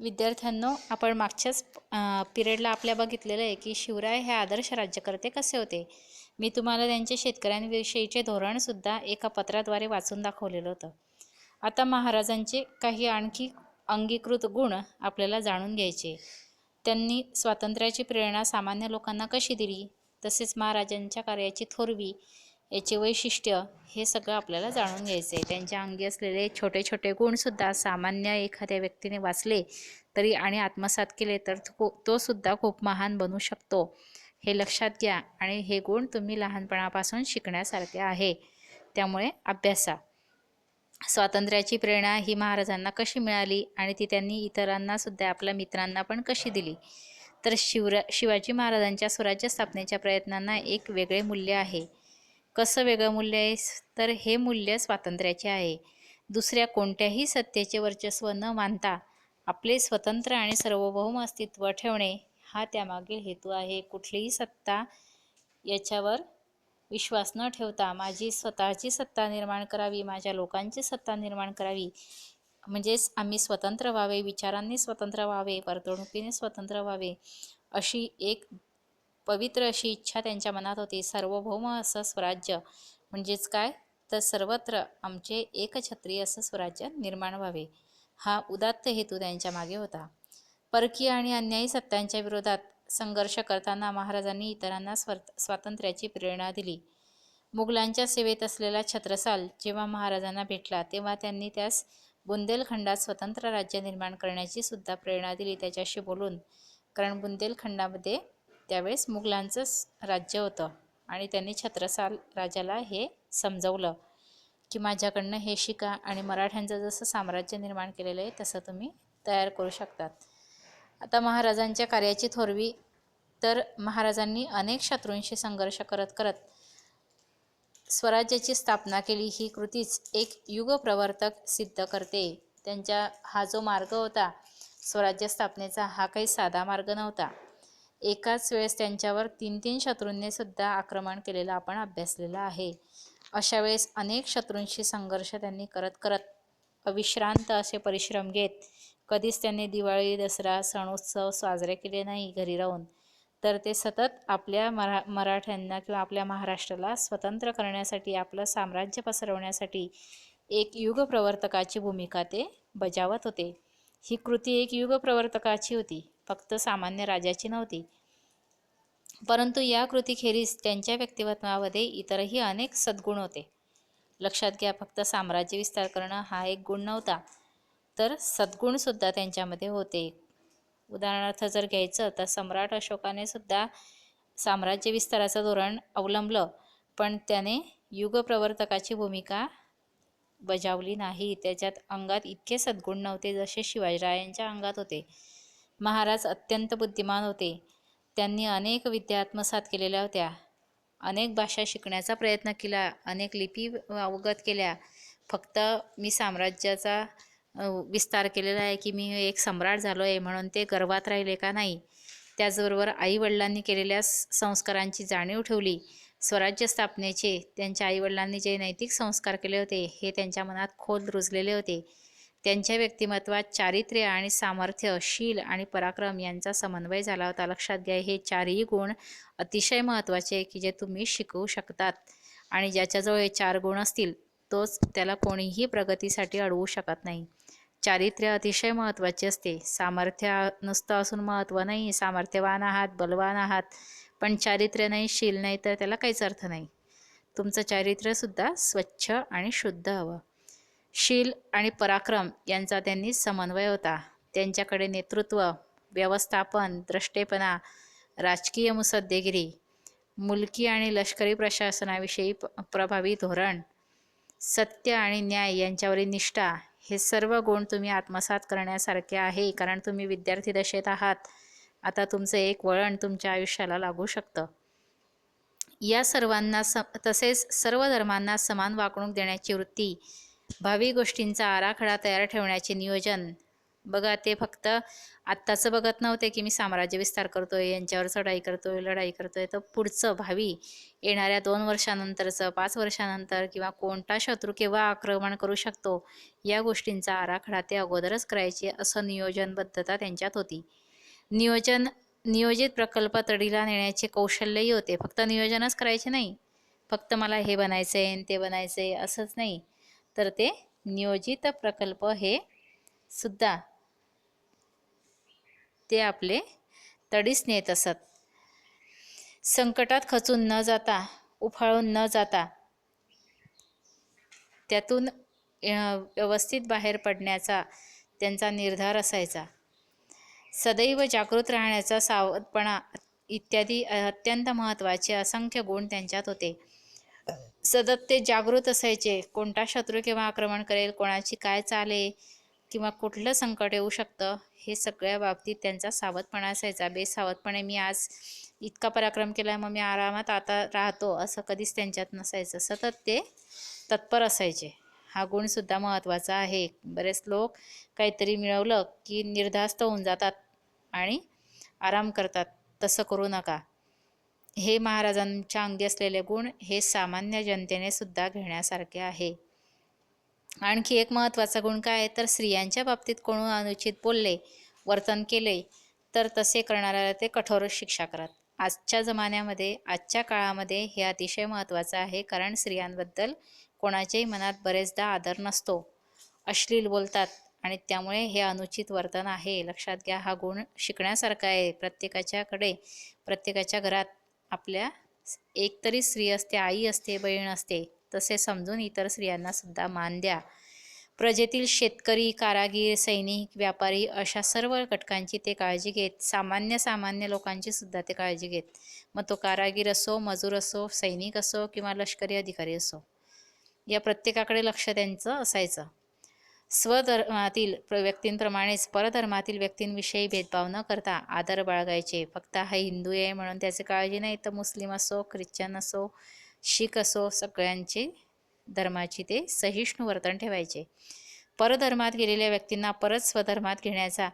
विद्यार्थ्यांनो आपण मागच्याच पिरियडला आपल्या बघितलेलं आहे की शिवराय हे आदर्श राज्यकर्ते कसे होते? मी तुम्हाला त्यांचे शेतकऱ्यांविषयीचे धोरणसुद्धा एका पत्राद्वारे वाचून दाखवलेलं होतं. आता महाराजांचे काही आणखी अंगीकृत गुण आपल्याला जाणून घ्यायचे. त्यांनी स्वातंत्र्याची प्रेरणा सामान्य लोकांना कशी दिली? तसेच महाराजांच्या कार्याची थोरवी याचे वैशिष्ट्य हे सगळं आपल्याला जाणून घ्यायचं आहे. त्यांच्या अंगी असलेले छोटे छोटे गुणसुद्धा सामान्य एखाद्या व्यक्तीने वाचले तरी आणि आत्मसात केले तर तो तो सुद्धा खूप महान बनू शकतो. हे लक्षात घ्या आणि हे गुण तुम्ही लहानपणापासून शिकण्यासारखे आहे. त्यामुळे अभ्यासा स्वातंत्र्याची प्रेरणा ही महाराजांना कशी मिळाली आणि ती त्यांनी इतरांना सुद्धा आपल्या मित्रांना पण कशी दिली? तर शिवरा शिवाजी महाराजांच्या स्वराज्य स्थापनेच्या प्रयत्नांना एक वेगळे मूल्य आहे. कसं वेगळं मूल्य आहे? तर हे मूल्य स्वातंत्र्याचे आहे. दुसऱ्या कोणत्याही सत्तेचे वर्चस्व न मानता आपले स्वतंत्र आणि सार्वभौम अस्तित्व ठेवणे हा त्यामागील हेतू आहे. कुठलीही सत्ता याच्यावर विश्वास न ठेवता माझी स्वतःची सत्ता निर्माण करावी माझ्या लोकांची सत्ता निर्माण करावी. म्हणजेच आम्ही स्वतंत्र व्हावे विचारांनी स्वतंत्र व्हावे वर्तणुकीने स्वतंत्र व्हावे अशी एक पवित्र अशी इच्छा त्यांच्या मनात होती. सार्वभौम असं स्वराज्य म्हणजेच काय? तर सर्वत्र आमचे एकछत्री असं स्वराज्य निर्माण व्हावे. हा उदात्त हेतू त्यांच्या मागे होता. परकीय आणि अन्यायी सत्तांच्या विरोधात संघर्ष करताना महाराजांनी इतरांना स्वर स्वातंत्र्याची प्रेरणा दिली. मुघलांच्या सेवेत असलेला छत्रसाल जेव्हा महाराजांना भेटला तेव्हा त्यांनी त्यास बुंदेलखंडात स्वतंत्र राज्य निर्माण करण्याची सुद्धा प्रेरणा दिली. त्याच्याशी बोलून कारण बुंदेलखंडामध्ये त्यावेळेस मुघलांचंच राज्य होतं. आणि त्यांनी छत्रसाल राजाला हे समजवलं की माझ्याकडनं हे शिका आणि मराठ्यांचं जसं साम्राज्य निर्माण केलेलं आहे तसं तुम्ही तयार करू शकतात. आता महाराजांच्या कार्याची थोरवी तर महाराजांनी अनेक शत्रूंशी संघर्ष करत करत स्वराज्याची स्थापना केली. ही कृतीच एक युगप्रवर्तक सिद्ध करते. त्यांच्या हा जो मार्ग होता स्वराज्य स्थापनेचा हा काही साधा मार्ग नव्हता. एकाच वेळेस त्यांच्यावर तीन तीन शत्रूंनी सुद्धा आक्रमण केलेलं आपण अभ्यासलेलं आहे. अशा वेळेस अनेक शत्रूंशी संघर्ष त्यांनी करत करत अविश्रांत असे परिश्रम घेत कधीच त्यांनी दिवाळी दसरा सणोत्सव साजरे केले नाही घरी राहून. तर ते सतत आपल्या मरा मराठ्यांना किंवा आपल्या महाराष्ट्राला स्वतंत्र करण्यासाठी आपलं साम्राज्य पसरवण्यासाठी एक युगप्रवर्तकाची भूमिका ते बजावत होते. ही कृती एक युगप्रवर्तकाची होती फक्त सामान्य राजाची नव्हती. परंतु या कृतीखेरीज त्यांच्या व्यक्तिमत्वामध्ये इतरही अनेक सद्गुण होते. लक्षात घ्या फक्त साम्राज्य विस्तार करणं हा एक गुण नव्हता तर सद्गुणसुद्धा त्यांच्यामध्ये होते. उदाहरणार्थ जर घ्यायचं तर सम्राट अशोकाने सुद्धा साम्राज्य विस्ताराचं धोरण अवलंबलं पण त्याने युगप्रवर्तकाची भूमिका बजावली नाही. त्याच्यात अंगात इतके सद्गुण नव्हते जसे शिवाजीरायांच्या अंगात होते. महाराज अत्यंत बुद्धिमान होते. त्यांनी अनेक विद्या आत्मसात केलेल्या होत्या. अनेक भाषा शिकण्याचा प्रयत्न केला. अनेक लिपी अवगत केल्या. फक्त मी साम्राज्याचा विस्तार केलेला आहे की मी एक सम्राट झालो आहे म्हणून ते गर्वात राहिले का नाही? त्याचबरोबर आईवडिलांनी केलेल्या संस्कारांची जाणीव ठेवली. स्वराज्य स्थापनेचे त्यांच्या आईवडिलांनी जे नैतिक संस्कार केले होते हे त्यांच्या मनात खोल रुजलेले होते. त्यांच्या व्यक्तिमत्वात चारित्र्य आणि सामर्थ्य शील आणि पराक्रम यांचा समन्वय झाला होता. लक्षात घ्या हे चारही गुण अतिशय महत्त्वाचे की जे तुम्ही शिकवू शकतात. आणि ज्याच्याजवळ हे चार गुण असतील तोच त्याला कोणीही प्रगतीसाठी अडवू शकत नाही. चारित्र्य अतिशय महत्त्वाचे असते. सामर्थ्य नुसतं असून महत्त्व नाही. सामर्थ्यवान आहात बलवान आहात. पण चारित्र्य नाही शील नाही तर त्याला काहीच अर्थ नाही. तुमचं चारित्र्यसुद्धा स्वच्छ आणि शुद्ध हवं. शील आणि पराक्रम यांचा त्यांनी समन्वय होता. त्यांच्याकडे नेतृत्व व्यवस्थापन द्रष्टेपणा राजकीय मुसद्देगिरी मुलकी आणि लष्करी प्रशासनाविषयी प प्रभावी धोरण सत्य आणि न्याय यांच्यावरील निष्ठा हे सर्व गुण तुम्ही आत्मसात करण्यासारखे आहे कारण तुम्ही विद्यार्थी दशेत आहात. आता तुमचं एक वळण तुमच्या आयुष्याला लागू शकतं. या सर्वांना स तसेच सर्व धर्मांना समान वागणूक देण्याची वृत्ती भावी गोष्टींचा आराखडा तयार ठेवण्याचे नियोजन. बघा ते फक्त आत्ताचं बघत नव्हते की मी साम्राज्य विस्तार करतोय यांच्यावर चढाई करतोय लढाई करतोय. तर पुढचं भावी येणाऱ्या दोन वर्षानंतरचं पाच वर्षानंतर किंवा कोणता शत्रू केव्हा आक्रमण करू शकतो या गोष्टींचा आराखडा ते अगोदरच करायचे असं नियोजनबद्धता त्यांच्यात होती. नियोजन नियोजित प्रकल्प तडीला नेण्याचे कौशल्यही होते. फक्त नियोजनच करायचे नाही. फक्त मला हे बनायचं आहे ते बनायचं आहे असंच नाही. तर ते नियोजित प्रकल्प हे सुद्धा ते आपले तडीस नेत असत. संकटात खचून न जाता उफाळून न जाता त्यातून व्यवस्थित बाहेर पडण्याचा त्यांचा निर्धार असायचा. सदैव जागृत राहण्याचा सावधपणा इत्यादी अत्यंत महत्त्वाचे असंख्य गुण त्यांच्यात होते. सतत ते जागृत असायचे. कोणता शत्रू किंवा आक्रमण करेल कोणाची काय चाले किंवा कुठलं संकट येऊ शकतं हे सगळ्या बाबतीत त्यांचा सावधपणा असायचा. बेसावधपणे मी आज इतका पराक्रम केला मग मी आरामात आता राहतो असं कधीच त्यांच्यात नसायचं. सतत ते तत्पर असायचे. हा गुणसुद्धा महत्त्वाचा आहे. बरेच लोक काहीतरी मिळवलं की निर्धास्त होऊन जातात. आणि आराम करतात. तसं करू नका. हे महाराजांच्या अंगी असलेले गुण हे सामान्य जनतेने सुद्धा घेण्यासारखे आहे. आणखी एक महत्त्वाचा गुण काय? आहे तर स्त्रियांच्या बाबतीत कोणू अनुचित बोलले वर्तन केले तर तसे करणाऱ्याला ते कठोर शिक्षा करत. आजच्या जमान्यामध्ये आजच्या काळामध्ये हे अतिशय महत्त्वाचं आहे कारण स्त्रियांबद्दल कोणाच्याही मनात बरेचदा आदर नसतो. अश्लील बोलतात आणि त्यामुळे हे अनुचित वर्तन आहे. लक्षात घ्या हा गुण शिकण्यासारखा आहे. प्रत्येकाच्याकडे प्रत्येकाच्या घरात आपल्या एक तरी स्त्री असते आई असते बहीण असते तसे समजून इतर स्त्रियांना सुद्धा मान द्या. प्रजेतील शेतकरी कारागीर सैनिक व्यापारी अशा सर्व घटकांची ते काळजी घेत सामान्य सामान्य लोकांची सुद्धा ते काळजी घेत. मग तो कारागीर असो मजूर असो सैनिक असो किंवा लष्करी अधिकारी असो या प्रत्येकाकडे लक्ष त्यांचं असायचं. स्वधर्मातील प्र- व्यक्तींप्रमाणेच परधर्मातील व्यक्तींविषयी भेदभाव न करता आदर बाळगायचे. फक्त हा हिंदू आहे म्हणून त्याची काळजी नाही. तर मुस्लिम असो ख्रिश्चन असो शीख असो सगळ्यांची धर्माची ते सहिष्णू वर्तन ठेवायचे. परधर्मात गेलेल्या व्यक्तींना परत स्वधर्मात घेण्याचा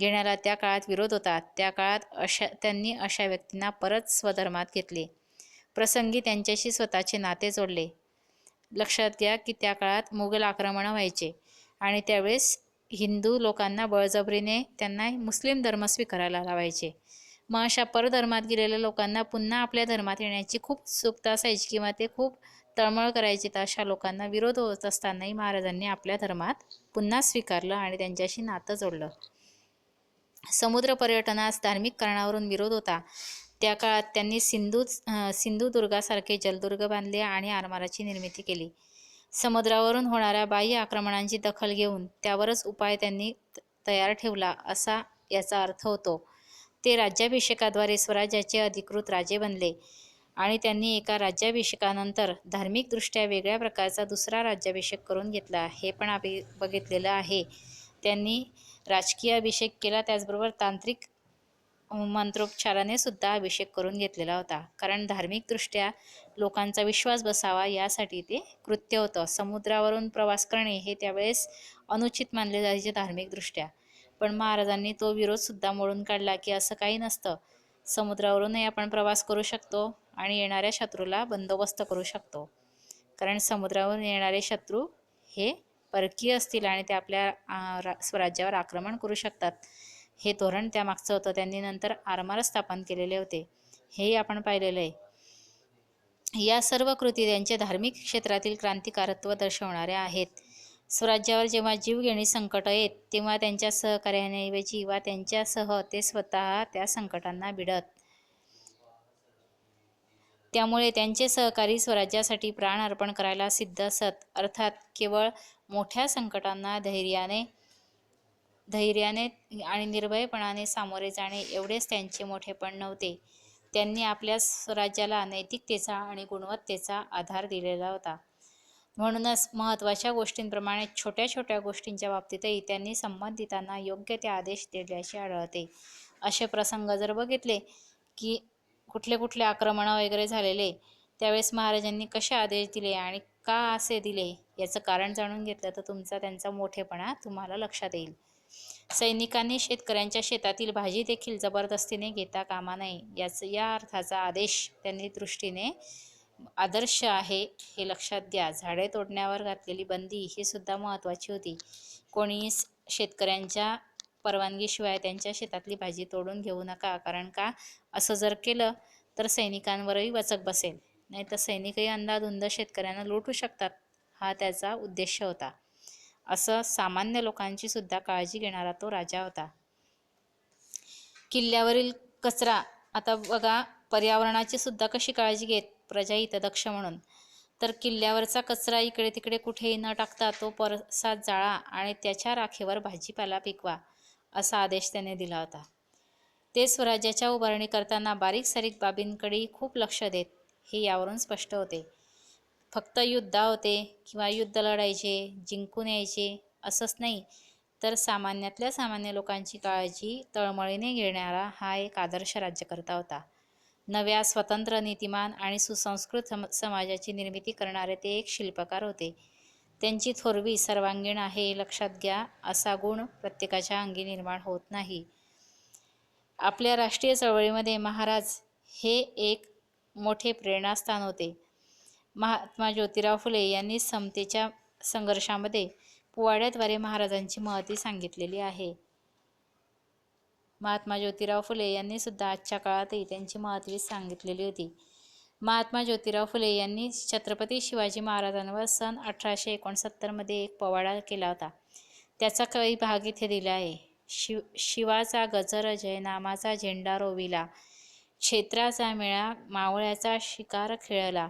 घेण्याला त्या काळात विरोध होता. त्या काळात अशा त्यांनी अशा व्यक्तींना परत स्वधर्मात घेतले. प्रसंगी त्यांच्याशी स्वतःचे नाते जोडले. लक्षात घ्या की त्या काळात मुघल आक्रमणं व्हायचे. आणि त्यावेळेस हिंदू लोकांना बळजबरीने त्यांना मुस्लिम धर्म स्वीकारायला लावायचे. मग अशा परधर्मात गेलेल्या लोकांना पुन्हा आपल्या धर्मात येण्याची खूप उत्सुकता असायची किंवा ते खूप तळमळ करायचे तर अशा लोकांना विरोध होत असतानाही महाराजांनी आपल्या धर्मात पुन्हा स्वीकारलं आणि त्यांच्याशी नातं जोडलं. समुद्र पर्यटनास धार्मिक कारणावरून विरोध होता. त्या काळात त्यांनी सिंधू सिंधुदुर्गासारखे जलदुर्ग बांधले आणि आरमाराची निर्मिती केली. समुद्रावरून होणाऱ्या बाह्य आक्रमणांची दखल घेऊन त्यावरच उपाय त्यांनी त- तयार ठेवला असा याचा अर्थ होतो. ते राज्याभिषेकाद्वारे स्वराज्याचे अधिकृत राजे बनले आणि त्यांनी एका राज्याभिषेकानंतर धार्मिकदृष्ट्या वेगळ्या प्रकारचा दुसरा राज्याभिषेक करून घेतला. हे पण आम्ही बघितलेलं आहे. त्यांनी राजकीय अभिषेक केला त्याचबरोबर तांत्रिक मंत्रोपचाराने सुद्धा अभिषेक करून घेतलेला होता. कारण धार्मिकदृष्ट्या लोकांचा विश्वास बसावा यासाठी ते कृत्य होतं. समुद्रावरून प्रवास करणे हे त्यावेळेस अनुचित मानले जायचे धार्मिकदृष्ट्या. पण महाराजांनी तो विरोधसुद्धा मोडून काढला की असं काही नसतं. समुद्रावरूनही आपण प्रवास करू शकतो आणि येणाऱ्या शत्रूला बंदोबस्त करू शकतो. कारण समुद्रावरून येणारे शत्रू हे परकीय असतील आणि ते आपल्या स्वराज्यावर आक्रमण करू शकतात. हे धोरण त्यामागचं होतं. त्यांनी नंतर आरमार स्थापन केलेले होते. हेही आपण पाहिलेलं आहे. या सर्व कृती त्यांचे धार्मिक क्षेत्रातील क्रांतिकारत्व दर्शवणाऱ्या आहेत. स्वराज्यावर जेव्हा जीवघेणी संकट येत तेव्हा त्यांच्या सहकार्याऐवजी वा त्यांच्यासह ते स्वतः त्या संकटांना भिडत त्यामुळे त्यांचे सहकारी स्वराज्यासाठी प्राण अर्पण करायला सिद्ध असत. अर्थात केवळ मोठ्या संकटांना धैर्याने धैर्याने आणि निर्भयपणाने सामोरे जाणे एवढेच त्यांचे मोठेपण नव्हते. त्यांनी आपल्या स्वराज्याला नैतिकतेचा आणि गुणवत्तेचा आधार दिलेला होता. म्हणूनच महत्त्वाच्या गोष्टींप्रमाणे छोट्या छोट्या गोष्टींच्या बाबतीतही त्यांनी संबंधितांना योग्य ते आदेश दिल्याचे आढळते. असे प्रसंग जर बघितले की कुठले कुठले आक्रमणं वगैरे झालेले त्यावेळेस महाराजांनी कसे आदेश दिले आणि का असे दिले याचं कारण जाणून घेतलं तर तुमचा त्यांचा मोठेपणा तुम्हाला लक्षात येईल. सैनिकांनी शेतकऱ्यांच्या शेतातील भाजी देखील जबरदस्तीने घेता कामा नये याच या अर्थाचा आदेश त्यांनी दृष्टीने आदर्श आहे हे लक्षात द्या. झाडे तोडण्यावर घातलेली बंदी ही सुद्धा महत्त्वाची होती. कोणी शेतकऱ्यांच्या परवानगीशिवाय त्यांच्या शेतातली भाजी तोडून घेऊ नका कारण का? असं जर केलं तर सैनिकांवरही वचक बसेल. नाही तर सैनिकही अंधाधुंद शेतकऱ्यांना लुटू शकतात हा त्याचा उद्देश होता. असं सामान्य लोकांची सुद्धा काळजी घेणारा तो राजा होता. किल्ल्यावरील कचरा आता बघा पर्यावरणाची सुद्धा कशी काळजी घेत प्रजा हितदक्ष म्हणून? तर किल्ल्यावरचा कचरा इकडे तिकडे कुठेही न टाकता तो परसात जाळा आणि त्याच्या राखेवर भाजीपाला पिकवा असा आदेश त्याने दिला होता. ते स्वराज्याच्या उभारणी करताना बारीक सारीक बाबींकडेही खूप लक्ष देत हे यावरून स्पष्ट होते. फक्त युद्धा होते किंवा युद्ध लढायचे जिंकून यायचे असंच नाही तर सामान्यातल्या सामान्य लोकांची काळजी तळमळीने घेणारा हा एक आदर्श राज्यकर्ता होता. नव्या स्वतंत्र नीतिमान आणि सुसंस्कृत सम समाजाची निर्मिती करणारे ते एक शिल्पकार होते. त्यांची थोरवी सर्वांगीण आहे लक्षात घ्या असा गुण प्रत्येकाच्या अंगी निर्माण होत नाही. आपल्या राष्ट्रीय चळवळीमध्ये महाराज हे एक मोठे प्रेरणास्थान होते. महात्मा ज्योतिराव फुले यांनी समतेच्या संघर्षामध्ये पोवाड्याद्वारे महाराजांची महती सांगितलेली आहे. महात्मा ज्योतिराव फुले यांनी सुद्धा आजच्या काळातही त्यांची महती सांगितलेली होती. महात्मा ज्योतिराव फुले यांनी छत्रपती शिवाजी महाराजांवर सन अठराशे एकोणसत्तरमध्ये एक पोवाडा केला होता. त्याचा काही भाग इथे दिला आहे. शिव शिवाचा गजर जयनामाचा झेंडा रोविला. क्षेत्राचा मेळा मावळ्याचा शिकार खेळला.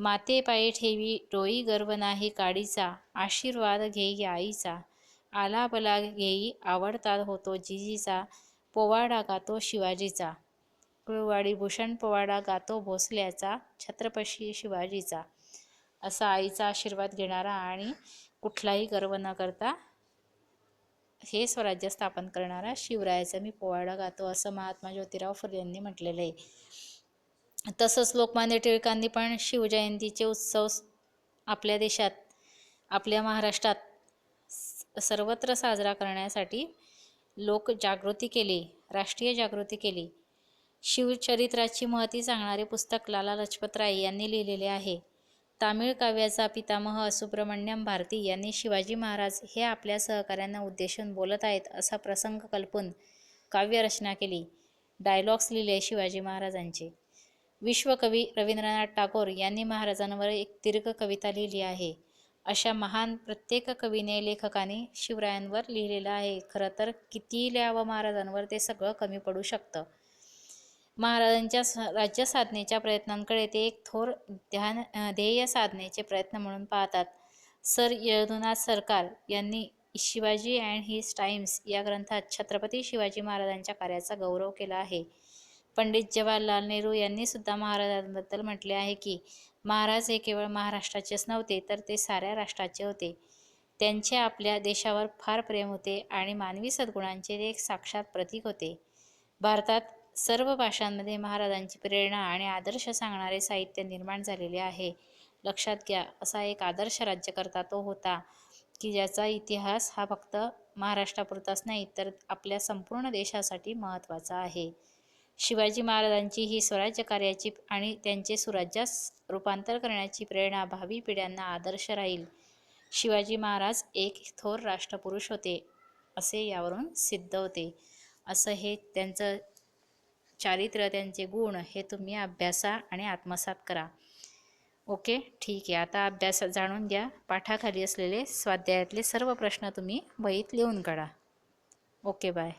माते पायी ठेवी डोई गर्व नाही काडीचा आशीर्वाद घेई आईचा आलाबला घेई आवडता होतो जिजीचा पोवाडा गातो शिवाजीचा. कुळवाडी भूषण पोवाडा गातो भोसल्याचा छत्रपती शिवाजीचा. असा आईचा आशीर्वाद घेणारा आणि कुठलाही गर्व न करता हे स्वराज्य स्थापन करणारा शिवरायाचा मी पोवाडा गातो असं महात्मा ज्योतिराव फुले यांनी म्हटलेलं आहे. तसंच लोकमान्य टिळकांनी पण शिवजयंतीचे उत्सव आपल्या देशात आपल्या महाराष्ट्रात सर्वत्र साजरा करण्यासाठी लोक जागृती केली राष्ट्रीय जागृती केली. शिवचरित्राची महती सांगणारे पुस्तक लाला लजपतराय यांनी लिहिलेले आहे. तामिळ काव्याचा पितामह सुब्रमण्यम भारती यांनी शिवाजी महाराज हे आपल्या सहकाऱ्यांना उद्देशून बोलत आहेत असा प्रसंग कल्पून काव्यरचना केली. डायलॉग्स लिहिले शिवाजी महाराजांचे. विश्वकवी रवींद्रनाथ टागोर यांनी महाराजांवर एक दीर्घ कविता लिहिली आहे. अशा महान प्रत्येक कवीने लेखकाने शिवरायांवर लिहिलेलं आहे. खरं तर किती लिहावं महाराजांवर ते सगळं कमी पडू शकतं. महाराजांच्या स राज्य साधनेच्या प्रयत्नांकडे ते एक थोर ध्यान ध्येय साधनेचे प्रयत्न म्हणून पाहतात. सर यदुनाथ सरकार यांनी शिवाजी अँड हिज टाइम्स या ग्रंथात छत्रपती शिवाजी महाराजांच्या कार्याचा गौरव केला आहे. पंडित जवाहरलाल नेहरू यांनी सुद्धा महाराजांबद्दल म्हटले आहे की महाराज हे केवळ महाराष्ट्राचेच नव्हते तर ते साऱ्या राष्ट्राचे होते. त्यांचे आपल्या देशावर फार प्रेम होते आणि मानवी सद्गुणांचे ते एक साक्षात प्रतीक होते. भारतात सर्व भाषांमध्ये महाराजांची प्रेरणा आणि आदर्श सांगणारे साहित्य निर्माण झालेले आहे. लक्षात घ्या असा एक आदर्श राज्यकर्ता तो होता की ज्याचा इतिहास हा फक्त महाराष्ट्रापुरताच नाही तर आपल्या संपूर्ण देशासाठी महत्त्वाचा आहे. शिवाजी महाराजांची ही स्वराज्य कार्याची आणि त्यांचे सुराज्यास रूपांतर करण्याची प्रेरणा भावी पिढ्यांना आदर्श राहील. शिवाजी महाराज एक थोर राष्ट्रपुरुष होते असे यावरून सिद्ध होते. असं हे त्यांचं चारित्र्य त्यांचे गुण हे तुम्ही अभ्यासा आणि आत्मसात करा. ओके ठीक आहे. आता अभ्यास जाणून घ्या. पाठाखाली असलेले स्वाध्यायातले सर्व प्रश्न तुम्ही वहीत लिहून काढा. Okay bye.